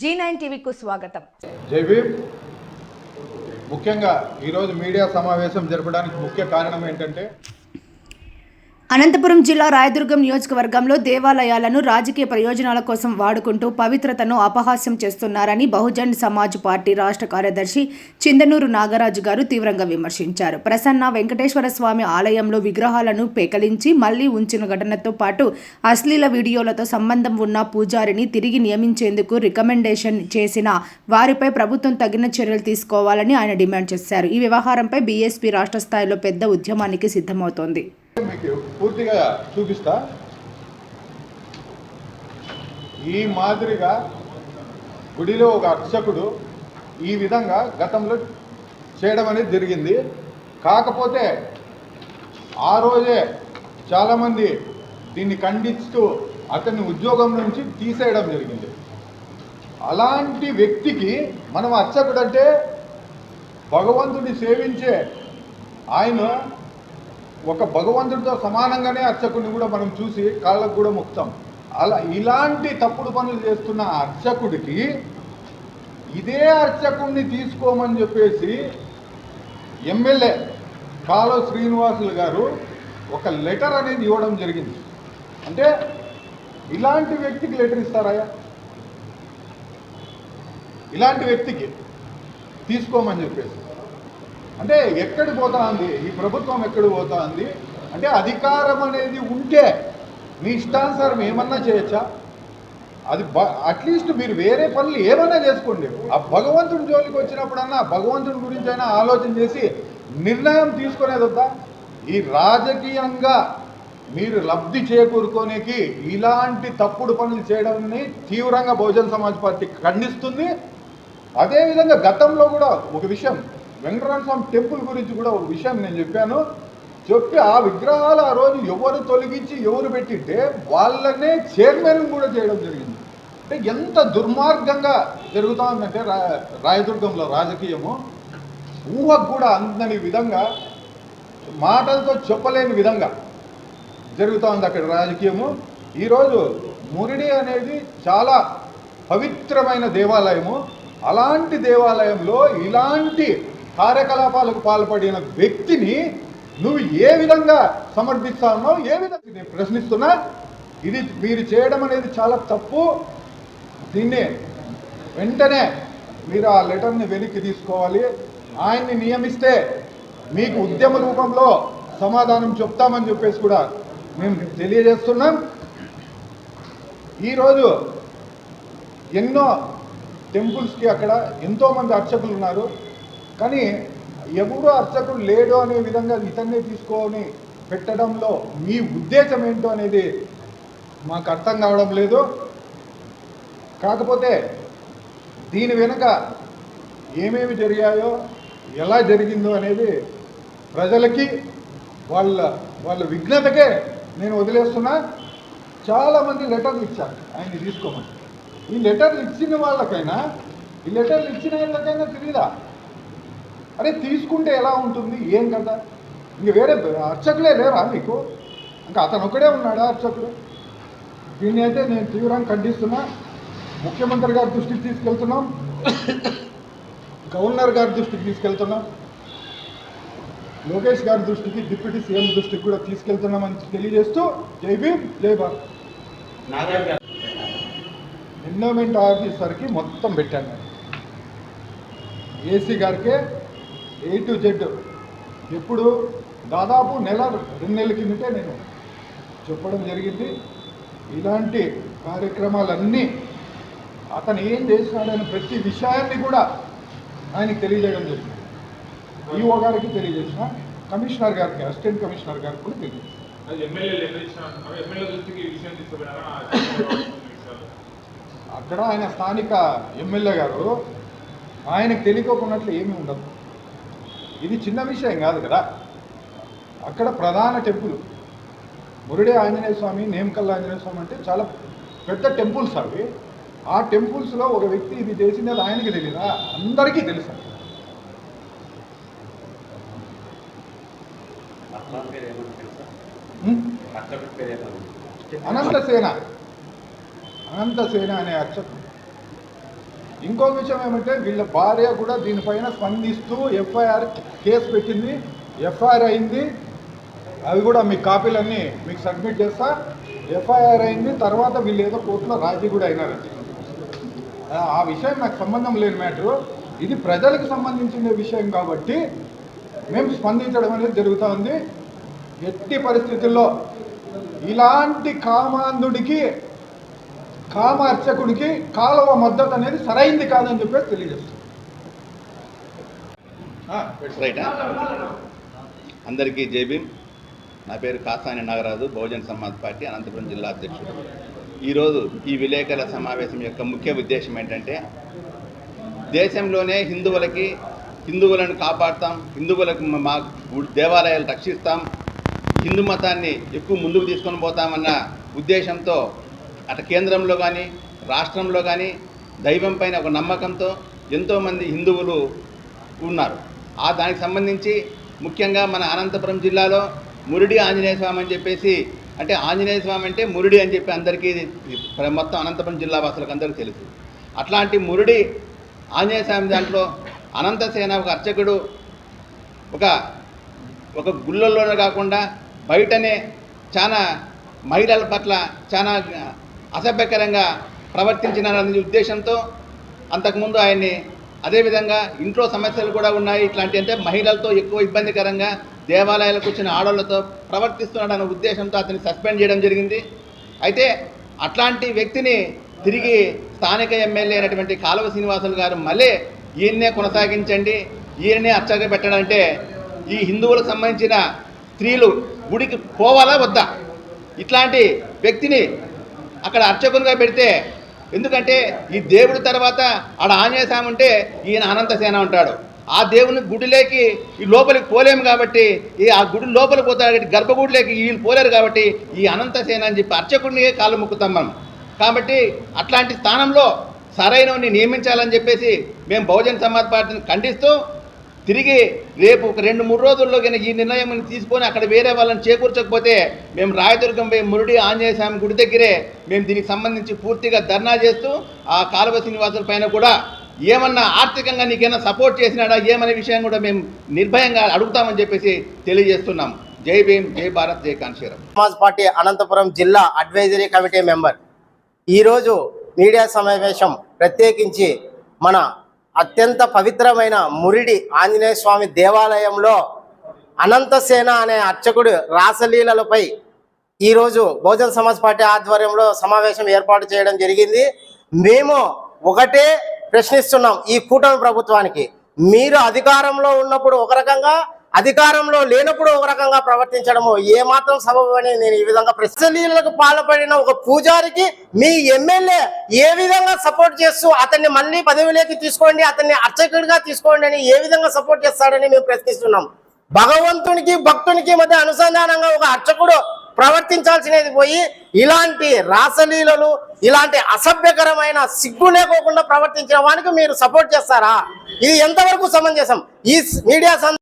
G nine టీవీకు స్వాగతం. జైవీ ముఖ్యంగా ఈరోజు మీడియా సమావేశం జరపడానికి ముఖ్య కారణం ఏంటంటే అనంతపురం జిల్లా రాయదుర్గం నియోజకవర్గంలో దేవాలయాలను రాజకీయ ప్రయోజనాల కోసం వాడుకుంటూ పవిత్రతను అపహాస్యం చేస్తున్నారని బహుజన్ సమాజ్ పార్టీ రాష్ట్ర కార్యదర్శి చిందనూరు నాగరాజు గారు తీవ్రంగా విమర్శించారు. ప్రసన్న వెంకటేశ్వర స్వామి ఆలయంలో విగ్రహాలను పెకలించి మళ్ళీ ఉంచిన ఘటనతో పాటు అశ్లీల వీడియోలతో సంబంధం ఉన్న పూజారిని తిరిగి నియమించేందుకు రికమెండేషన్ చేసిన వారిపై ప్రభుత్వం తగిన చర్యలు తీసుకోవాలని ఆయన డిమాండ్ చేశారు. ఈ వ్యవహారంపై బీఎస్పీ రాష్ట్ర స్థాయిలో పెద్ద ఉద్యమానికి సిద్ధమవుతోంది. మీకు పూర్తిగా చూపిస్తా. ఈ మాదిరిగా గుడిలో ఒక అర్చకుడు ఈ విధంగా గతంలో చేయడం అనేది జరిగింది. కాకపోతే ఆ రోజే చాలామంది దీన్ని ఖండిస్తూ అతన్ని ఉద్యోగం నుంచి తీసేయడం జరిగింది. అలాంటి వ్యక్తికి మనం అర్చకుడంటే భగవంతుడిని సేవించే ఆయన ఒక భగవంతుడితో సమానంగానే అర్చకుడిని కూడా మనం చూసి కాళ్ళకు కూడా మొక్కుతాం. అలా ఇలాంటి తప్పుడు పనులు చేస్తున్న అర్చకుడికి ఇదే అర్చకుడిని తీసుకోమని చెప్పేసి ఎమ్మెల్యే కాలో శ్రీనివాసులు గారు ఒక లెటర్ అనేది ఇవ్వడం జరిగింది. అంటే ఇలాంటి వ్యక్తికి లెటర్ ఇస్తారా ఇలాంటి వ్యక్తికి తీసుకోమని చెప్పేసి. అంటే ఎక్కడికి పోతా ఉంది ఈ ప్రభుత్వం ఎక్కడికి పోతా ఉంది అంటే అధికారం అనేది ఉంటే మీ ఇష్టానుసారం ఏమన్నా చేయొచ్చా? అది అట్లీస్ట్ మీరు వేరే పనులు ఏమన్నా చేసుకోండి. ఆ భగవంతుడి జోలికి వచ్చినప్పుడన్నా భగవంతుడి గురించి అయినా ఆలోచన చేసి నిర్ణయం తీసుకునేది వద్దా? ఈ రాజకీయంగా మీరు లబ్ధి చేకూరుకోనికి ఇలాంటి తప్పుడు పనులు చేయడాన్ని తీవ్రంగా బహుజన సమాజ్ పార్టీ ఖండిస్తుంది. అదేవిధంగా గతంలో కూడా ఒక విషయం వెంకటరమణ స్వామి టెంపుల్ గురించి కూడా ఒక విషయం నేను చెప్పాను. చెప్పి ఆ విగ్రహాలు ఆ రోజు ఎవరు తొలగించి ఎవరు పెట్టింటే వాళ్ళనే చైర్మన్ కూడా చేయడం జరిగింది. అంటే ఎంత దుర్మార్గంగా జరుగుతా ఉందంటే రా రాయదుర్గంలో రాజకీయము. ఊహకు కూడా అందని విధంగా మాటలతో చెప్పలేని విధంగా జరుగుతూ ఉంది అక్కడ రాజకీయము. ఈరోజు మురిడి అనేది చాలా పవిత్రమైన దేవాలయము. అలాంటి దేవాలయంలో ఇలాంటి కార్యకలాపాలకు పాల్పడిన వ్యక్తిని నువ్వు ఏ విధంగా సమర్థిస్తా ఉన్నావు ఏ విధంగా నేను ప్రశ్నిస్తున్నా ఇది మీరు చేయడం అనేది చాలా తప్పు. దీన్ని వెంటనే మీరు ఆ లెటర్ని వెనక్కి తీసుకోవాలి. ఆయన్ని నియమిస్తే మీకు ఉద్యమ రూపంలో సమాధానం చెప్తామని చెప్పేసి కూడా మేము తెలియజేస్తున్నాం. ఈరోజు ఎన్నో టెంపుల్స్కి అక్కడ ఎంతోమంది అర్చకులు ఉన్నారు. కానీ ఎవరు అర్చకుడు లేడు అనే విధంగా ఇతన్నే తీసుకొని పెట్టడంలో మీ ఉద్దేశం ఏంటో అనేది మాకు అర్థం కావడం లేదు. కాకపోతే దీని వెనుక ఏమేమి జరిగాయో ఎలా జరిగిందో అనేది ప్రజలకి వాళ్ళ వాళ్ళ విఘ్నతకే నేను వదిలేస్తున్నా. చాలామంది లెటర్లు ఇచ్చారు ఆయన్ని తీసుకోమని. ఈ లెటర్లు ఇచ్చిన వాళ్ళకైనా ఈ లెటర్లు ఇచ్చిన వాళ్ళకైనా తెలియదా అరే తీసుకుంటే ఎలా ఉంటుంది? ఏం కదా ఇంక వేరే అర్చకులే లేరా మీకు? ఇంకా అతను ఒకడే ఉన్నాడా అర్చకుడు? దీన్ని అయితే నేను తీవ్రంగా ఖండిస్తున్నా. ముఖ్యమంత్రి గారి దృష్టికి తీసుకెళ్తున్నాం. గవర్నర్ గారి దృష్టికి తీసుకెళ్తున్నాం. లోకేష్ గారి దృష్టికి డిప్యూటీ సీఎం దృష్టికి కూడా తీసుకెళ్తున్నామని తెలియజేస్తూ జై భీమ్ జై భారత్. ఎండోమెంట్ ఆఫీసర్కి మొత్తం పెట్టాను. ఏసీ గారికే ఏ టు జెడ్ ఎప్పుడు దాదాపు నెల రెండు నెలల కిందటే నేను చెప్పడం జరిగింది. ఇలాంటి కార్యక్రమాలన్నీ అతను ఏం చేసినాడని ప్రతి విషయాన్ని కూడా ఆయనకి తెలియజేయడం జరిగింది. ఈఓ గారికి తెలియజేసిన కమిషనర్ గారికి అసిస్టెంట్ కమిషనర్ గారికి కూడా తెలియజేసిన అక్కడ ఆయన స్థానిక ఎమ్మెల్యే గారు ఆయనకు తెలియకోకున్నట్లు ఏమీ ఉండదు. ఇది చిన్న విషయం కాదు కదా. అక్కడ ప్రధాన టెంపుల్. మురుడే ఆంజనేయ స్వామి నేమకల్ ఆంజనేయ స్వామి అంటే చాలా పెద్ద టెంపుల్స్ అవి. ఆ టెంపుల్స్లో ఒక వ్యక్తి ఇది చేసినది ఆయనకి తెలియదా అందరికీ తెలుసు? అనంతసేన అనంతసేన అనే అక్షరం ఇంకో విషయం ఏమంటే వీళ్ళ భార్య కూడా దీనిపైన స్పందిస్తూ ఎఫ్ఐఆర్ కేసు పెట్టింది. ఎఫ్ఐఆర్ అయింది. అవి కూడా మీ కాపీలన్నీ మీకు సబ్మిట్ చేస్తా. ఎఫ్ఐఆర్ అయింది. తర్వాత వీళ్ళు ఏదో కోర్టులో రాజీ కూడా అయినారండి ఆ, విషయం నాకు సంబంధం లేని మ్యాటరు. ఇది ప్రజలకు సంబంధించిన విషయం కాబట్టి మేము స్పందించడం అనేది జరుగుతూ ఉంది. ఎట్టి పరిస్థితుల్లో ఇలాంటి కామాంధుడికి కామార్చకుడికి కాలువ మద్దతు అనేది సరైంది కాదని చెప్పేసి తెలియజేస్తుంది. రైటా అందరికీ జై నా పేరు కాసాని నాగరాజు బహుజన్ సమాజ్ పార్టీ అనంతపురం జిల్లా అధ్యక్షుడు. ఈరోజు ఈ విలేకరుల సమావేశం యొక్క ముఖ్య ఉద్దేశం ఏంటంటే దేశంలోనే హిందువులకి హిందువులను కాపాడుతాం హిందువులకు మా- దేవాలయాలు రక్షిస్తాం హిందూ మతాన్ని ఎక్కువ ముందుకు తీసుకొని పోతామన్న ఉద్దేశంతో అటు కేంద్రంలో కానీ రాష్ట్రంలో కానీ దైవం పైన ఒక నమ్మకంతో ఎంతోమంది హిందువులు ఉన్నారు. ఆ దానికి సంబంధించి ముఖ్యంగా మన అనంతపురం జిల్లాలో మురిడి ఆంజనేయ స్వామి అని చెప్పేసి అంటే ఆంజనేయ స్వామి అంటే మురిడి అని చెప్పి అందరికీ ఇది మొత్తం అనంతపురం జిల్లా వాసులకు అందరికీ తెలుసు. అట్లాంటి మురిడి ఆంజనేయ స్వామి దాంట్లో అనంతసేన ఒక అర్చకుడు ఒక ఒక గుళ్ళల్లోనే కాకుండా బయటనే చాలా మహిళల పట్ల చాలా అసభ్యకరంగా ప్రవర్తించిన ఉద్దేశంతో అంతకుముందు ఆయన్ని అదేవిధంగా ఇంట్లో సమస్యలు కూడా ఉన్నాయి. ఇట్లాంటి అంటే మహిళలతో ఎక్కువ ఇబ్బందికరంగా దేవాలయాలకు వచ్చిన ఆడవాళ్ళతో ప్రవర్తిస్తున్నాడన్న ఉద్దేశంతో అతన్ని సస్పెండ్ చేయడం జరిగింది. అయితే అట్లాంటి వ్యక్తిని తిరిగి స్థానిక ఎమ్మెల్యే అయినటువంటి కాలువ శ్రీనివాసులు గారు మళ్ళీ ఈయన్నే కొనసాగించండి. ఈయన్నే అచ్చగా పెట్టడంటే ఈ హిందువులకు సంబంధించిన స్త్రీలు గుడికి పోవాలా వద్దా? ఇట్లాంటి వ్యక్తిని అక్కడ అర్చకునిగా పెడితే ఎందుకంటే ఈ దేవుడి తర్వాత ఆడ ఆంజనేయ స్వామి ఉంటే ఈయన అనంతసేన ఉంటాడు. ఆ దేవుని గుడిలోకి ఈ లోపలికి పోలేము కాబట్టి ఈ ఆ గుడి లోపలికి పోతాడు కాబట్టి గర్భగుడిలోకి వీళ్ళు పోలేరు కాబట్టి ఈ అనంతసేన అని చెప్పి అర్చకుడిని కాళ్ళు ముక్కుతాం మనం. కాబట్టి అట్లాంటి స్థానంలో సరైనవని నియమించాలని చెప్పేసి మేము బహుజన్ సమాజ్ పార్టీని ఖండిస్తూ తిరిగి రేపు ఒక రెండు మూడు రోజుల్లో కనుక ఈ నిర్ణయం తీసుకొని అక్కడ వేరే వాళ్ళని చేకూర్చకపోతే మేము రాయదుర్గం పోయి మురుడి ఆంజనేయ స్వామి గుడి దగ్గరే మేము దీనికి సంబంధించి పూర్తిగా ధర్నా చేస్తూ ఆ కాలువ శ్రీనివాసుల పైన కూడా ఏమన్నా ఆర్థికంగా నీకైనా సపోర్ట్ చేసినాడా ఏమనే విషయం కూడా మేము నిర్భయంగా అడుగుతామని చెప్పేసి తెలియజేస్తున్నాం. జై భీమ్ జై భారత్ జై కాన్షీరం సమాజ్ పార్టీ అనంతపురం జిల్లా అడ్వైజరీ కమిటీ మెంబర్. ఈరోజు మీడియా సమావేశం ప్రత్యేకించి మన అత్యంత పవిత్రమైన మురిడి ఆంజనేయ స్వామి దేవాలయంలో అనంతసేన అనే అర్చకుడు రాసలీలలపై ఈరోజు బహుజన్ సమాజ్ పార్టీ ఆధ్వర్యంలో సమావేశం ఏర్పాటు చేయడం జరిగింది. మేము ఒకటే ప్రశ్నిస్తున్నాం ఈ కూటమి ప్రభుత్వానికి. మీరు అధికారంలో ఉన్నప్పుడు ఒక రకంగా అధికారంలో లేనప్పుడు ఒక రకంగా ప్రవర్తించడము ఏ మాత్రం నేను ఈ విధంగా ప్రశ్నలకు పాల్పడిన ఒక పూజారికి మీ ఎమ్మెల్యే ఏ విధంగా సపోర్ట్ చేస్తూ అతన్ని మళ్ళీ పదవిలోకి తీసుకోండి అతన్ని అర్చకుడిగా తీసుకోండి అని ఏ విధంగా సపోర్ట్ చేస్తాడని మేము ప్రశ్నిస్తున్నాం. భగవంతునికి భక్తునికి మధ్య అనుసంధానంగా ఒక అర్చకుడు ప్రవర్తించాల్సినది పోయి ఇలాంటి రాసలీలలు ఇలాంటి అసభ్యకరమైన సిగ్గు లేకోకుండా ప్రవర్తించిన వానికి మీరు సపోర్ట్ చేస్తారా? ఇది ఎంతవరకు సమంజసం? ఈ మీడియా